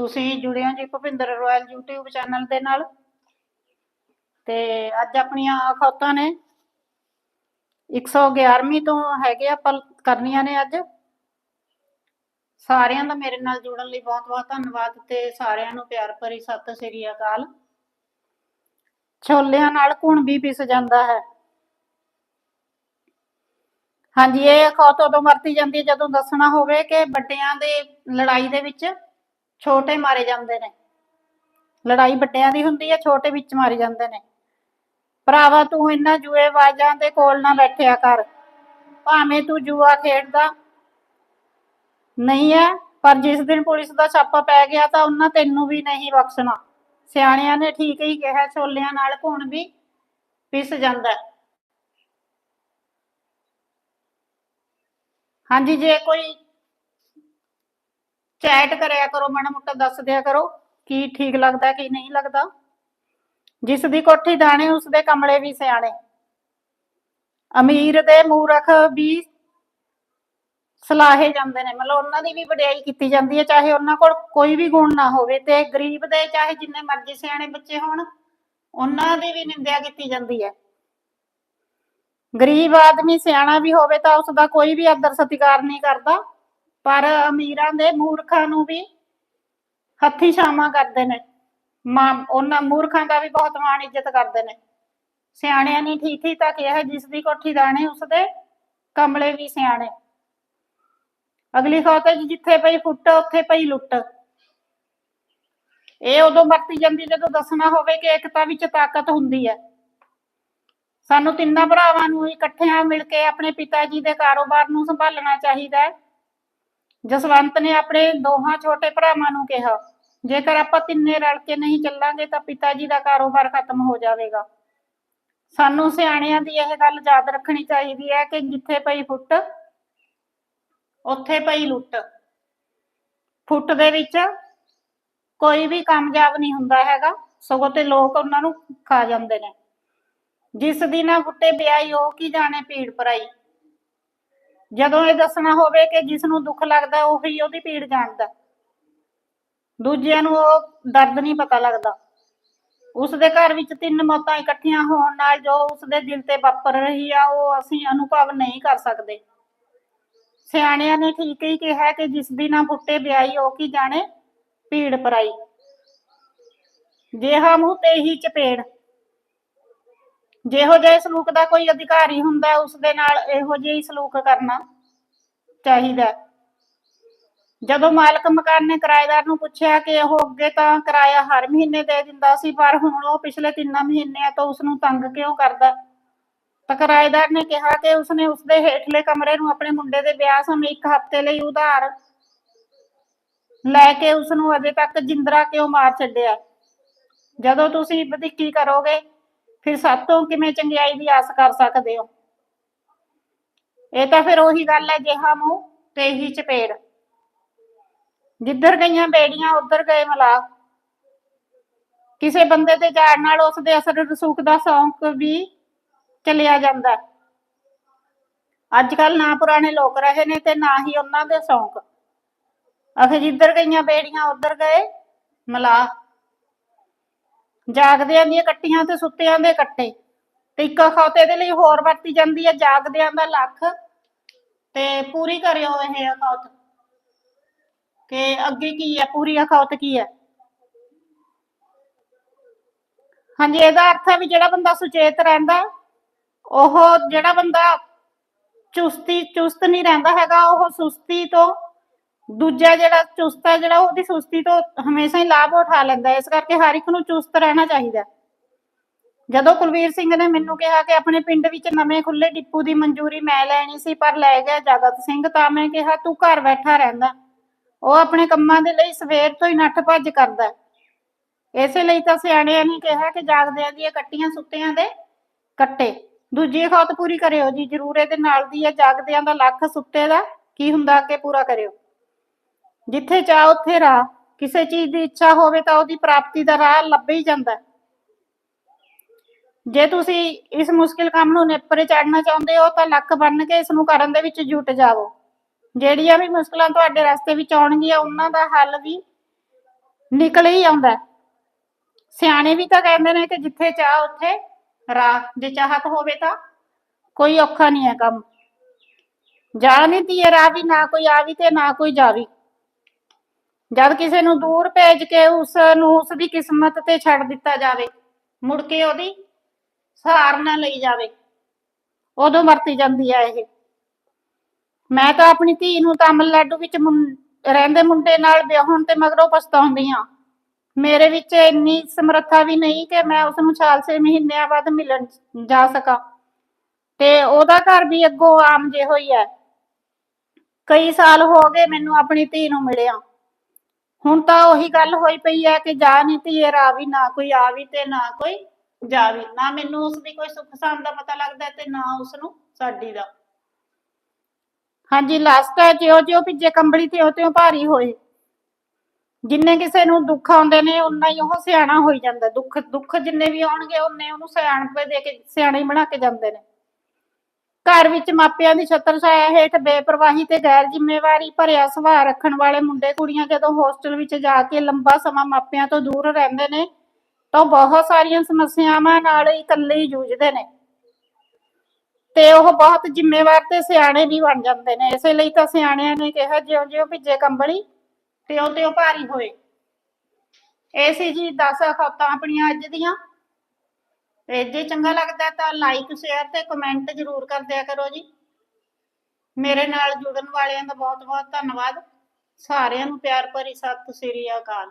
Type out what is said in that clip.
ਤੁਸੀਂ ਜੁੜੇ ਹੋ ਜੀ ਭੁਪਿੰਦਰ ਰੋਇਲ YouTube ਚੈਨਲ ਦੇ ਨਾਲ। ਤੇ ਅੱਜ ਆਪਣੀਆਂ ਅਖੌਤਾਂ ਨੇ। 111ਵੀਂ ਤੋਂ ਹੈਗੇ ਆਪਾਂ ਕਰਨੀਆਂ ਨੇ ਅੱਜ। ਸਾਰਿਆਂ ਦਾ ਮੇਰੇ ਨਾਲ ਜੁੜਨ ਲਈ ਬਹੁਤ ਬਹੁਤ ਧੰਨਵਾਦ ਤੇ ਸਾਰਿਆਂ ਨੂੰ ਪਿਆਰ ਭਰੀ ਸਤਿ ਸ੍ਰੀ ਅਕਾਲ। ਛੋਲਿਆਂ ਨਾਲ ਘੁਣ ਵੀ ਪਿਸ ਜਾਂਦਾ ਹੈ। ਹਾਂਜੀ, ਇਹ ਅਖੌਤ ਉਦੋਂ ਵਰਤੀ ਜਾਂਦੀ ਹੈ ਜਦੋਂ ਦੱਸਣਾ ਹੋਵੇ ਕਿ ਵੱਡਿਆਂ ਦੇ ਲੜਾਈ ਦੇ ਵਿੱਚ ਛੋਟੇ ਮਾਰੇ ਜਾਂਦੇ ਨੇ। ਲੜਾਈ ਵੱਡਿਆਂ ਦੀ ਹੁੰਦੀ ਹੈ, ਛੋਟੇ ਵਿੱਚ ਮਾਰੇ ਜਾਂਦੇ ਨੇ। ਭਰਾਵਾ, ਤੂੰ ਇੰਨਾ ਜੂਏਬਾਜ਼ਾਂ ਦੇ ਕੋਲ ਨਾ ਬੈਠਿਆ ਕਰ। ਭਾਵੇਂ ਤੂੰ ਜੂਆ ਖੇਡਦਾ ਨਹੀਂ ਹੈ, ਪਰ ਜਿਸ ਦਿਨ ਪੁਲਿਸ ਦਾ ਛਾਪਾ ਪੈ ਗਿਆ ਤਾਂ ਉਹਨਾਂ ਤੈਨੂੰ ਵੀ ਨਹੀਂ ਬਖਸ਼ਣਾ। ਸਿਆਣਿਆਂ ਨੇ ਠੀਕ ਹੀ ਕਿਹਾ, ਛੋਲਿਆਂ ਨਾਲ ਘੁਣ ਵੀ ਪਿਸ ਜਾਂਦਾ। ਹਾਂਜੀ, ਜੇ ਕੋਈ ਚੈਟ ਕਰਿਆ ਕਰੋ, ਮਾੜਾ ਮੋਟਾ ਦੱਸ ਦਿਆ ਕਰੋ ਕੀ ਠੀਕ ਲੱਗਦਾ, ਕੀ ਨਹੀਂ ਲੱਗਦਾ। ਜਿਸ ਦੀ ਕੋਠੀ ਦਾਣੇ, ਉਸ ਦੇ ਕਮਲੇ ਵੀ ਸਿਆਣੇ। ਅਮੀਰ ਦੇ ਮੂਰਖ ਵੀ ਸਲਾਹੇ ਜਾਂਦੇ ਨੇ, ਮਤਲਬ ਉਹਨਾਂ ਦੀ ਵੀ ਵਡਿਆਈ ਕੀਤੀ ਜਾਂਦੀ ਹੈ, ਚਾਹੇ ਉਹਨਾਂ ਕੋਲ ਕੋਈ ਵੀ ਗੁਣ ਨਾ ਹੋਵੇ ਤੇ ਗਰੀਬ ਦੇ ਚਾਹੇ ਜਿੰਨੇ ਮਰਜ਼ੀ ਸਿਆਣੇ ਬੱਚੇ ਹੋਣ, ਉਹਨਾਂ ਦੀ ਵੀ ਨਿੰਦਿਆ ਕੀਤੀ ਜਾਂਦੀ ਹੈ। ਗਰੀਬ ਆਦਮੀ ਸਿਆਣਾ ਵੀ ਹੋਵੇ ਤਾਂ ਉਸ ਦਾ ਕੋਈ ਵੀ ਆਦਰ ਸਤਿਕਾਰ ਨਹੀਂ ਕਰਦਾ। ਪਰ ਅਮੀਰਾਂ ਦੇ ਮੂਰਖਾਂ ਨੂੰ ਵੀ ਹੱਥੀ ਛਾਵਾਂ ਕਰਦੇ ਨੇ। ਮਾਂ, ਉਹਨਾਂ ਮੂਰਖਾਂ ਦਾ ਵੀ ਬਹੁਤ ਮਾਣ ਇੱਜ਼ਤ ਕਰਦੇ ਨੇ। ਸਿਆਣਿਆਂ ਨੇ ਠੀਕ ਹੀ ਤਾਂ ਕਿਹਾ ਜਿਸ ਦੀ ਕੋਠੀ ਦਾਣੇ, ਉਸ ਦੇ ਕਮਲੇ ਵੀ ਸਿਆਣੇ। ਅਗਲੀ ਖਬਰ ਜਿੱਥੇ ਪਈ ਫੁੱਟ, ਉੱਥੇ ਪਈ ਲੁੱਟ। ਇਹ ਉਦੋਂ ਵਰਤੀ ਜਾਂਦੀ ਜਦੋਂ ਦੱਸਣਾ ਹੋਵੇ ਕਿ ਏਕਤਾ ਵਿੱਚ ਤਾਕਤ ਹੁੰਦੀ ਹੈ। ਸਾਨੂੰ ਤਿੰਨਾਂ ਭਰਾਵਾਂ ਨੂੰ ਇਕੱਠਿਆਂ ਮਿਲ ਕੇ ਆਪਣੇ ਪਿਤਾ ਜੀ ਦੇ ਕਾਰੋਬਾਰ ਨੂੰ ਸੰਭਾਲਣਾ ਚਾਹੀਦਾ ਹੈ। ਜਸਵੰਤ ਨੇ ਆਪਣੇ ਦੋਹਾਂ ਛੋਟੇ ਭਰਾਵਾਂ ਨੂੰ ਕਿਹਾ, ਜੇਕਰ ਆਪਾਂ ਤਿੰਨੇ ਰਲ ਕੇ ਨਹੀਂ ਚੱਲਾਂਗੇ ਤਾਂ ਪਿਤਾ ਜੀ ਦਾ ਕਾਰੋਬਾਰ ਖਤਮ ਹੋ ਜਾਵੇਗਾ। ਸਾਨੂੰ ਸਿਆਣਿਆਂ ਦੀ ਇਹ ਗੱਲ ਯਾਦ ਰੱਖਣੀ ਚਾਹੀਦੀ ਹੈ ਕਿ ਜਿੱਥੇ ਪਈ ਫੁੱਟ, ਉੱਥੇ ਪਈ ਲੁੱਟ। ਫੁੱਟ ਦੇ ਵਿੱਚ ਕੋਈ ਵੀ ਕਾਮਯਾਬ ਨਹੀਂ ਹੁੰਦਾ ਹੈਗਾ, ਸਗੋਂ ਤੇ ਲੋਕ ਉਹਨਾਂ ਨੂੰ ਖਾ ਜਾਂਦੇ ਨੇ। ਜਿਸ ਦੀ ਨਾ ਫੁੱਟੇ ਵਿਆਹੀ ਉਹ ਕੀ ਜਾਣੇ ਪੀੜ ਪਰਾਈ ਜਦੋਂ ਇਹ ਦੱਸਣਾ ਹੋਵੇ ਕਿ ਜਿਸ ਨੂੰ ਦੁੱਖ ਲੱਗਦਾ ਉਹੀ ਉਹਦੀ ਪੀੜ ਜਾਣਦਾ ਦੂਜਿਆਂ ਨੂੰ ਉਹ ਦਰਦ ਨਹੀਂ ਪਤਾ ਲੱਗਦਾ। ਉਸ ਦੇ ਘਰ ਵਿੱਚ ਤਿੰਨ ਮੌਤਾਂ ਇਕੱਠੀਆਂ ਹੋਣ ਨਾਲ ਜੋ ਉਸ ਦੇ ਦਿਲ ਤੇ ਵਾਪਰ ਰਹੀ ਆ, ਉਹ ਅਸੀਂ ਅਨੁਭਵ ਨਹੀਂ ਕਰ ਸਕਦੇ। ਸਿਆਣਿਆਂ ਨੇ ਠੀਕ ਹੀ ਕਿਹਾ ਕਿ ਜਿਸ ਦੀ ਨਾ ਫੁੱਟੇ ਵਿਆਹੀ, ਉਹ ਕੀ ਜਾਣੇ? ਪੀੜ ਪਰਾਈ। ਜਿਹਾ ਮੂੰਹ ਤੇ ਹੀ ਚਪੇੜ। ਜਿਹੋ ਜਿਹੇ ਸਲੂਕ ਦਾ ਕੋਈ ਅਧਿਕਾਰੀ ਹੁੰਦਾ ਉਸ ਦੇ ਨਾਲ ਇਹੋ ਜਿਹੀ ਹੀ ਸਲੂਕ ਕਰਨਾ ਚਾਹੀਦਾ ਹੈ। ਜਦੋਂ ਮਾਲਕ ਮਕਾਨ ਨੇ ਕਿਰਾਏਦਾਰ ਨੂੰ ਪੁੱਛਿਆ ਕਿ ਉਹ ਅੱਗੇ ਤਾਂ ਕਿਰਾਇਆ ਹਰ ਮਹੀਨੇ ਦੇ ਦਿੰਦਾ ਸੀ, ਪਰ ਹੁਣ ਉਹ ਪਿਛਲੇ 3 ਮਹੀਨਿਆਂ ਤੋਂ ਉਸ ਨੂੰ ਤੰਗ ਕਿਉਂ ਕਰਦਾ ਤਾਂ ਕਿਰਾਏਦਾਰ ਨੇ ਕਿਹਾ ਕਿ ਉਸਨੇ ਉਸਦੇ ਹੇਠਲੇ ਕਮਰੇ ਨੂੰ ਆਪਣੇ ਮੁੰਡੇ ਦੇ ਵਿਆਹ ਸਮੇਂ ਇੱਕ ਹਫ਼ਤੇ ਲਈ ਉਧਾਰ ਲੈ ਕੇ ਉਸ ਨੂੰ ਅਜੇ ਤੱਕ ਜਿੰਦਰਾ ਕਿਉਂ ਮਾਰ ਛੱਡਿਆ ਜਦੋਂ ਤੁਸੀਂ ਵਧੀਕੀ ਕਰੋਗੇ ਫਿਰ ਸਾਤੋਂ ਕਿਵੇਂ ਚੰਗਿਆਈ ਦੀ ਆਸ ਕਰ ਸਕਦੇ ਹੋ? ਇਹ ਤਾਂ ਫਿਰ ਉਹੀ ਗੱਲ ਹੈ, ਜਿਹਾ ਮੂੰਹ ਤੇ ਹੀ ਚਪੇੜ। ਜਿੱਧਰ ਗਈਆਂ ਬੇੜੀਆਂ, ਉੱਧਰ ਗਏ ਮਲਾ ਕਿਸੇ ਬੰਦੇ ਤੇ ਜਾਣ ਨਾਲ ਉਸ ਦੇ ਅਸਰ ਰਸੂਖ ਦਾ ਸ਼ੌਂਕ ਵੀ ਚਲਿਆ ਜਾਂਦਾ ਅੱਜ ਕੱਲ ਨਾ ਪੁਰਾਣੇ ਲੋਕ ਰਹੇ ਨੇ ਤੇ ਨਾ ਹੀ ਉਹਨਾਂ ਦੇ ਸ਼ੌਂਕ। ਅਖੇ ਜਿੱਧਰ ਗਈਆਂ ਬੇੜੀਆਂ, ਉੱਧਰ ਗਏ ਮਲਾ ਜਾਗਦਿਆਂ ਦੀਆਂ ਕੱਟੀਆਂ ਤੇ ਸੁੱਤਿਆਂ ਦੇ ਕੱਟੇ। ਤੇ ਇੱਕ ਅਖੌਤੇ ਦੇ ਲਈ ਹੋਰ ਵਰਤੀ ਜਾਂਦੀ ਹੈ ਜਾਗਦਿਆਂ ਦਾ ਲੱਖ। ਤੇ ਪੂਰੀ ਕਰਿਓ ਇਹ ਅਖੌਤ ਕਿ ਅੱਗੇ ਕੀ ਹੈ ਪੂਰੀ ਅਖੌਤ ਕੀ ਹੈ ਹਾਂਜੀ, ਇਹਦਾ ਅਰਥ ਹੈ ਵੀ ਜਿਹੜਾ ਬੰਦਾ ਸੁਚੇਤ ਰਹਿੰਦਾ, ਉਹ ਜਿਹੜਾ ਬੰਦਾ ਚੁਸਤੀ, ਚੁਸਤ ਨਹੀਂ ਰਹਿੰਦਾ ਹੈਗਾ, ਉਹ ਸੁਸਤੀ ਤੋਂ ਦੂਜਾ ਜਿਹੜਾ ਚੁਸਤ ਹੈ ਜਿਹੜਾ ਉਹਦੀ ਸੁਸਤੀ ਤੋਂ ਹਮੇਸ਼ਾ ਹੀ ਲਾਭ ਉਠਾ ਲੈਂਦਾ ਹੈ। ਇਸ ਕਰਕੇ ਹਰ ਇੱਕ ਨੂੰ ਚੁਸਤ ਰਹਿਣਾ ਚਾਹੀਦਾ ਜਦੋਂ ਕੁਲਵੀਰ ਸਿੰਘ ਨੇ ਮੈਨੂੰ ਕਿਹਾ ਕਿ ਆਪਣੇ ਪਿੰਡ ਵਿੱਚ ਨਵੇਂ ਖੁੱਲੇ ਡਿਪੂ ਦੀ ਮਨਜ਼ੂਰੀ ਮੈਂ ਲੈਣੀ ਸੀ, ਪਰ ਲੈ ਗਿਆ ਜਗਤ ਸਿੰਘ, ਤਾਂ ਮੈਂ ਕਿਹਾ, ਤੂੰ ਘਰ ਬੈਠਾ ਰਹਿੰਦਾ। ਉਹ ਆਪਣੇ ਕੰਮਾਂ ਦੇ ਲਈ ਸਵੇਰ ਤੋਂ ਹੀ ਨੱਠ ਭੱਜ ਕਰਦਾ ਇਸੇ ਲਈ ਤਾਂ ਸਿਆਣਿਆਂ ਨੇ ਕਿਹਾ ਕਿ ਜਾਗਦਿਆਂ ਦੀਆਂ ਕੱਟੀਆਂ ਸੁੱਤਿਆਂ ਦੇ ਕੱਟੇ। ਦੂਜੀ ਖੌਤ ਪੂਰੀ ਕਰਿਓ ਜੀ, ਜ਼ਰੂਰ ਇਹਦੇ ਨਾਲ ਦੀ ਹੈ। ਜਾਗਦਿਆਂ ਦਾ ਲੱਖ ਸੁੱਤੇ ਦਾ ਕੀ ਹੁੰਦਾ, ਅੱਗੇ ਪੂਰਾ ਕਰਿਓ। ਜਿੱਥੇ ਚਾਹ ਉੱਥੇ ਰਾਹ। ਕਿਸੇ ਚੀਜ਼ ਦੀ ਇੱਛਾ ਹੋਵੇ ਤਾਂ ਉਹਦੀ ਪ੍ਰਾਪਤੀ ਦਾ ਰਾਹ ਲੱਭ ਹੀ ਜਾਂਦਾ। ਹੈ। ਜੇ ਤੁਸੀਂ ਇਸ ਮੁਸ਼ਕਿਲ ਕੰਮ ਨੂੰ ਨੇਪਰੇ ਚੜਨਾ ਚਾਹੁੰਦੇ ਹੋ ਤਾਂ ਲੱਕ ਬੰਨ ਕੇ ਇਸ ਨੂੰ ਕਰਨ ਦੇ ਵਿੱਚ ਜੁਟ ਜਾਵੋ। ਜਿਹੜੀਆਂ ਵੀ ਮੁਸ਼ਕਲਾਂ ਤੁਹਾਡੇ ਰਸਤੇ ਵਿੱਚ ਆਉਣਗੀਆਂ, ਉਹਨਾਂ ਦਾ ਹੱਲ ਵੀ ਨਿਕਲ ਹੀ ਆਉਂਦਾ। ਸਿਆਣੇ ਵੀ ਤਾਂ ਕਹਿੰਦੇ ਨੇ ਕਿ ਜਿੱਥੇ ਚਾਹ, ਉੱਥੇ ਰਾਹ। ਜੇ ਚਾਹਤ ਹੋਵੇ ਤਾਂ ਕੋਈ ਔਖਾ ਨਹੀਂ ਹੈ ਕੰਮ। ਜਾ ਨਹੀਂ ਧੀਏ ਰਾਹ ਵੀ, ਨਾ ਕੋਈ ਆਵੀ ਤੇ ਨਾ ਕੋਈ ਜਾਵੀ। ਜਦ ਕਿਸੇ ਨੂੰ ਦੂਰ ਭੇਜ ਕੇ ਉਸ ਨੂੰ ਉਸ ਦੀ ਕਿਸਮਤ ਤੇ ਛੱਡ ਦਿੱਤਾ ਜਾਵੇ, ਮੁੜ ਕੇ ਉਹਦੀ ਸਹਾਰ ਨਾ ਲਈ ਜਾਵੇ, ਉਦੋਂ ਵਰਤੀ ਜਾਂਦੀ ਹੈ ਇਹ। ਮੈਂ ਤਾਂ ਆਪਣੀ ਧੀ ਨੂੰ ਤਾਮਿਲਨਾਡੂ ਵਿੱਚ ਰਹਿੰਦੇ ਮੁੰਡੇ ਨਾਲ ਵਿਆਹਣ ਤੇ ਮਗਰੋਂ ਪਛਤਾਉਂਦੀ ਹਾਂ। ਮੇਰੇ ਵਿੱਚ ਇੰਨੀ ਸਮਰੱਥਾ ਵੀ ਨਹੀਂ ਕਿ ਮੈਂ ਉਸ ਨੂੰ ਸਾਲ ਛੇ ਮਹੀਨਿਆਂ ਬਾਅਦ ਮਿਲਣ ਜਾ ਸਕਾਂ। ਤੇ ਉਹਦਾ ਘਰ ਵੀ ਅੱਗੋਂ ਆਮ ਜਿਹੋ ਹੀ ਹੈ। ਕਈ ਸਾਲ ਹੋ ਗਏ ਮੈਨੂੰ ਆਪਣੀ ਧੀ ਨੂੰ ਮਿਲਿਆ। ਹੁਣ ਤਾਂ ਉਹੀ ਗੱਲ ਹੋਈ ਪਈ ਹੈ ਕਿ ਜਾ ਨਹੀਂ ਧੀਏ ਰਾਵੀ ਨਾ ਕੋਈ ਆਵੀ ਤੇ ਨਾ ਕੋਈ ਜਾਵੀ ਨਾ ਮੈਨੂੰ ਉਸ ਦੀ ਕੋਈ ਸੁੱਖ ਸਾਂਦ ਦਾ ਪਤਾ ਲੱਗਦਾ ਤੇ ਨਾ ਉਸ ਨੂੰ ਸਾਡੀ ਦਾ। ਹਾਂਜੀ ਲਾਸਟ ਹੈ ਜਿਉ ਜਿਉ ਭਿੱਜੇ ਕੰਬਲੀ ਤੇ ਉਹ ਤਿਉ ਭਾਰੀ ਹੋਏ। ਜਿੰਨੇ ਕਿਸੇ ਨੂੰ ਦੁੱਖ ਆਉਂਦੇ ਨੇ ਉਨਾ ਹੀ ਉਹ ਸਿਆਣਾ ਹੋਈ ਜਾਂਦਾ। ਦੁੱਖ ਦੁੱਖ ਜਿੰਨੇ ਵੀ ਆਉਣਗੇ ਉਨੇ ਉਹਨੂੰ ਸਿਆਣਪੇ ਦੇ ਕੇ, ਸਿਆਣਾ ਹੀ ਬਣਾ ਕੇ ਜਾਂਦੇ ਨੇ। ਘਰ ਵਿੱਚ ਮਾਪਿਆਂ ਦੀ ਛਤਰ ਛਾਇਆ ਹੇਠ ਬੇਪਰਵਾਹੀ ਤੇ ਗੈਰ ਜ਼ਿੰਮੇਵਾਰੀ ਭਰਿਆ ਸੁਭਾਅ ਰੱਖਣ ਵਾਲੇ ਮੁੰਡੇ ਕੁੜੀਆਂ ਜਦੋਂ ਹੋਸਟਲ ਵਿੱਚ ਜਾ ਕੇ ਲੰਬਾ ਸਮਾਂ ਮਾਪਿਆਂ ਤੋਂ ਦੂਰ ਰਹਿੰਦੇ ਨੇ, ਤਾਂ ਬਹੁਤ ਸਾਰੀਆਂ ਸਮੱਸਿਆਵਾਂ ਨਾਲ ਇਕੱਲੇ ਹੀ ਜੂਝਦੇ ਨੇ। ਤੇ ਉਹ ਬਹੁਤ ਜ਼ਿੰਮੇਵਾਰ ਤੇ ਸਿਆਣੇ ਵੀ ਬਣ ਜਾਂਦੇ ਨੇ। ਇਸੇ ਲਈ ਤਾਂ ਸਿਆਣਿਆਂ ਨੇ ਕਿਹਾ ਜਿਉਂ ਜਿਉਂ ਭਿੱਜੇ ਕੰਬਲੀ ਤਿਉਂ ਤਿਉਂ ਭਾਰੀ ਹੋਏ। ਇਹ ਸੀ ਜੀ 10 ਅਖੌਤਾਂ ਆਪਣੀਆਂ ਅੱਜ ਦੀਆਂ। ਤੇ ਜੇ ਚੰਗਾ ਲੱਗਦਾ ਤਾਂ ਲਾਈਕ ਸ਼ੇਅਰ ਤੇ ਕਮੈਂਟ ਜ਼ਰੂਰ ਕਰ ਦਿਆ ਕਰੋ ਜੀ। ਮੇਰੇ ਨਾਲ ਜੁੜਨ ਵਾਲਿਆਂ ਦਾ ਬਹੁਤ ਬਹੁਤ ਧੰਨਵਾਦ। ਸਾਰਿਆਂ ਨੂੰ ਪਿਆਰ ਭਰੀ ਸਤਿ ਸ੍ਰੀ ਅਕਾਲ।